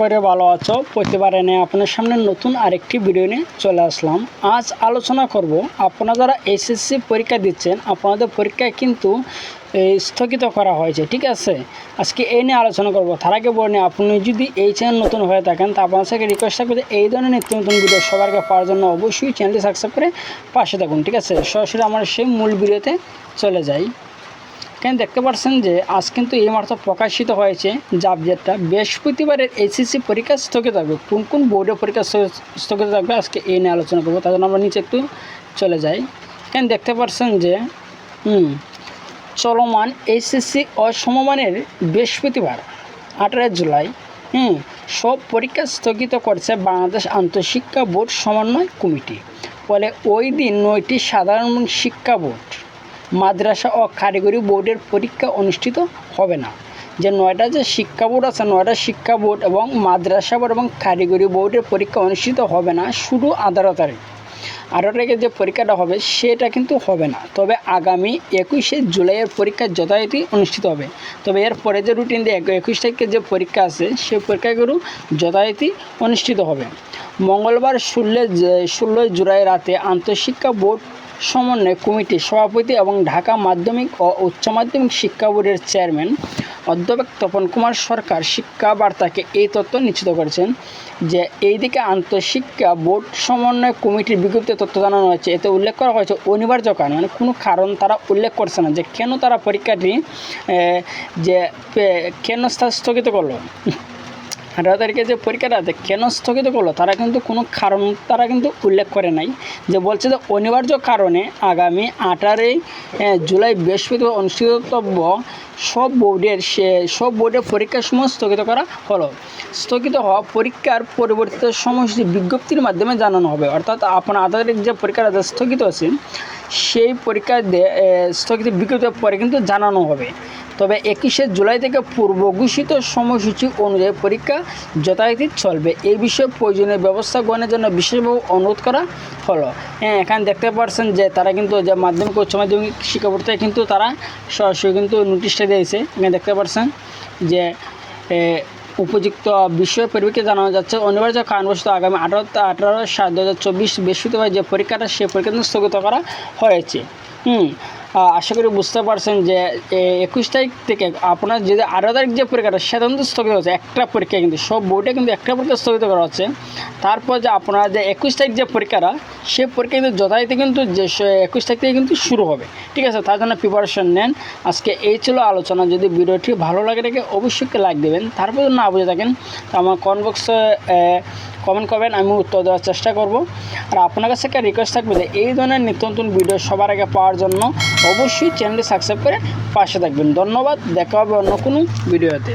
করে ভালো আছো, প্রতিবার এনে আপনার সামনে নতুন আরেকটি ভিডিও নিয়ে চলে আসলাম। আজ আলোচনা করব, আপনারা যারা এসএসসি পরীক্ষা দিচ্ছেন, আপনাদের পরীক্ষায় কিন্তু স্থগিত করা হয়েছে, ঠিক আছে? আজকে এই নিয়ে আলোচনা করব। তার আগে বলে আপনি যদি এই চ্যানেল নতুন হয়ে থাকেন, তা আপনার সাথে রিকোয়েস্ট থাকবে এই ধরনের নিত্য নতুন ভিডিও সবার পাওয়ার জন্য অবশ্যই চ্যানেলটি সাবস্ক্রাইব করে পাশে থাকুন, ঠিক আছে? সরাসরি আমার সেই মূল ভিডিওতে চলে যাই। কেন দেখতে পাচ্ছেন যে আজ কিন্তু এই মাত্র প্রকাশিত হয়েছে আপডেটটা বৃহস্পতিবারের এইচএসসি পরীক্ষা স্থগিত থাকবে। কোন কোন বোর্ডের পরীক্ষা স্থগিত থাকবে আজকে এই নিয়ে আলোচনা করব। তার জন্য আমরা নিচে একটু চলে যাই। কেন দেখতে পাচ্ছেন যে, হুম, চলমান এইচএসসি অসমমানের বৃহস্পতিবার আঠারো জুলাই, হুম, সব পরীক্ষা স্থগিত করছে বাংলাদেশ আন্তঃশিক্ষা বোর্ড সমন্বয় কমিটি। ফলে ওই দিন নয়টি সাধারণ শিক্ষা বোর্ড। মাদ্রাসা ও কারিগরি বোর্ডের পরীক্ষা অনুষ্ঠিত হবে না। যে নয়টা যে শিক্ষা বোর্ড আছে, নয়টা শিক্ষা বোর্ড এবং মাদ্রাসা বোর্ড এবং কারিগরি বোর্ডের পরীক্ষা অনুষ্ঠিত হবে না, শুধু আঠারো তারিখ আঠারো তারিখে যে পরীক্ষাটা হবে, সেটা কিন্তু হবে না। তবে আগামী একুশে জুলাইয়ের পরীক্ষা যথারীতি অনুষ্ঠিত হবে। তবে এর পরে যে রুটিন দিয়ে একুশ তারিখে যে পরীক্ষা আছে সেই পরীক্ষাগুলো যথারীতি অনুষ্ঠিত হবে। মঙ্গলবার ষোলো ষোলোই জুলাই রাতে আন্তঃশিক্ষা বোর্ড সমন্বয় কমিটির সভাপতি এবং ঢাকা মাধ্যমিক ও উচ্চ মাধ্যমিক শিক্ষা বোর্ডের চেয়ারম্যান অধ্যাপক তপন কুমার সরকার শিক্ষা বার্তাকে এই তথ্য নিশ্চিত করেছেন যে এইদিকে আন্তঃশিক্ষা বোর্ড সমন্বয় কমিটির বিজ্ঞপ্তি তথ্য জানানো হয়েছে। এতে উল্লেখ করা হয়েছে অনিবার্য কারণ মানে কোনো কারণ তারা উল্লেখ করছে না যে কেন তারা পরীক্ষাটি যে কেন স্থা- স্থগিত করল। তারিখে যে পরীক্ষাটা আছে কেন স্থগিত করল, তারা কিন্তু কোনো কারণ, তারা কিন্তু উল্লেখ করে নাই। যে বলছে যে অনিবার্য কারণে আগামী আঠারোই জুলাই বৃহস্পতিবার অনুষ্ঠিতব্য সব বোর্ডের সে, সব বোর্ডের পরীক্ষার সময় স্থগিত করা হলো। স্থগিত হওয়া পরীক্ষার পরিবর্তিত সময়সূচি বিজ্ঞপ্তির মাধ্যমে জানানো হবে। অর্থাৎ আপনার আঠারো তারিখ যে পরীক্ষাটা স্থগিত আছে, সেই পরীক্ষা স্থগিত বিজ্ঞপ্তির পরে কিন্তু জানানো হবে। তবে একুশে জুলাই থেকে পূর্ব ঘোষিত সময়সূচি অনুযায়ী পরীক্ষা যথারীতি চলবে। এই বিষয়ে প্রয়োজনীয় ব্যবস্থা গ্রহণের জন্য বিশেষভাবে অনুরোধ করা হলো। হ্যাঁ এখানে দেখতে পাচ্ছেন যে তারা কিন্তু যে মাধ্যমিক উচ্চ মাধ্যমিক শিক্ষা বোর্ড কিন্তু তারা সরাসরি কিন্তু নোটিশটা দিয়েছে। এখানে দেখতে পাচ্ছেন যে উপযুক্ত বিষয় পরিপ্রেক্ষিতে জানানো যাচ্ছে। অনিবার্য কারণবশত আগামী আঠারো আঠারো সাত দু হাজার চব্বিশ বৃহস্পতিবার যে পরীক্ষাটা সেই পরীক্ষাটা স্থগিত করা হয়েছে। হুম আশা করি বুঝতে পারছেন যে একুশ তারিখ থেকে আপনার যদি আঠারো তারিখ যে পরীক্ষাটা সেটা কিন্তু স্থগিত হচ্ছে একটা পরীক্ষা কিন্তু, সব বোর্ডে কিন্তু একটা পরীক্ষা স্থগিত করা হচ্ছে। তারপর যে আপনার যে একুশ তারিখ যে পরীক্ষাটা সেই পরীক্ষা কিন্তু যথারীতি কিন্তু যে একুশ তারিখ থেকে কিন্তু শুরু হবে। ঠিক আছে, তার জন্য প্রিপারেশন নেন। আজকে এই ছিল আলোচনা। যদি ভিডিওটি ভালো লাগে রেখে অবশ্যই লাইক দেবেন। তারপর না বুঝে থাকেন, তো আমার কমেন্ট বক্সে কমেন্ট করবেন, আমি উত্তর দেওয়ার চেষ্টা করব। আর আপনার কাছে একটা রিকোয়েস্ট থাকবে যে এই ধরনের নিত্য নতুন ভিডিও সবার আগে পাওয়ার জন্য অবশ্যই চ্যানেলটি সাবস্ক্রাইব করে পাশে থাকবেন। ধন্যবাদ, দেখা হবে অন্য কোনো ভিডিওতে